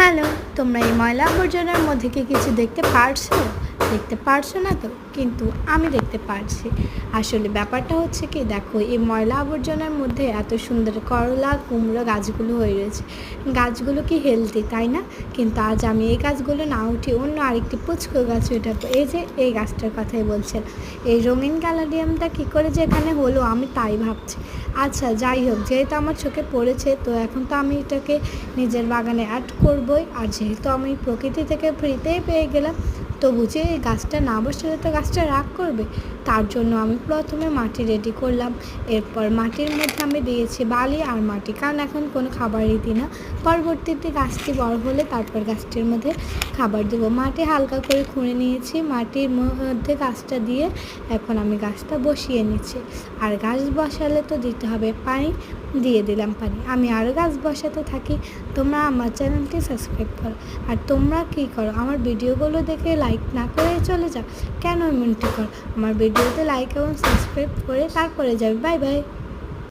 Hello তোমরা এই ময়লা আবর্জনার মধ্যে কি কিছু দেখতে পারছ? দেখতে পারছ না তো? কিন্তু আমি দেখতে পারছি। আসলে ব্যাপারটা হচ্ছে কি, দেখো, এই ময়লা আবর্জনার মধ্যে এত সুন্দর করলা, কুমড়ো গাছগুলো হয়ে রয়েছে। গাছগুলো কি হেলদি তাই না? কিন্তু আজ আমি এই গাছগুলো না উঠি অন্য আরেকটি পুচকো গাছ উঠাবো। এই যে, এই গাছটার কথাই বলছেন। এই রঙিন গ্যালারিয়ামটা কী করে যে এখানে হলো, আমি তাই ভাবছি। আচ্ছা যাই হোক, যেহেতু আমার চোখে পড়েছে, তো এখন তো আমি এটাকে নিজের বাগানে অ্যাড করবই। আর যেহেতু আমি প্রকৃতি থেকে ফ্রিতেই পেয়ে গেলাম তো বুঝে এই গাছটা না বসলে তো গাছটা রাগ করবে। তার জন্য আমি প্রথমে মাটি রেডি করলাম। এরপর মাটির মধ্যে আমি দিয়েছি বালি আর মাটি। কারণ এখন কোনো খাবারই দিই না। পরবর্তীতে গাছটি বড় হলে তারপর গাছটির মধ্যে খাবার দেবো। মাটি হালকা করে খুঁড়ে নিয়েছি। মাটির মধ্যে গাছটা দিয়ে এখন আমি গাছটা বসিয়ে নিচ্ছি। আর গাছ বসালে তো দিতে হবে পানি। দিয়ে দিলাম পানি। আমি আরও গাছ বসাতে থাকি। তোমরা আমার চ্যানেলটি সাবস্ক্রাইব করো। আর তোমরা কী করো? আমার ভিডিওগুলো দেখে লাইক না করে চলে যাও। কেন এমনটি কর? আমার ভিডিওতে লাইক এবং সাবস্ক্রাইব করে তারপরে যাবে। Bye bye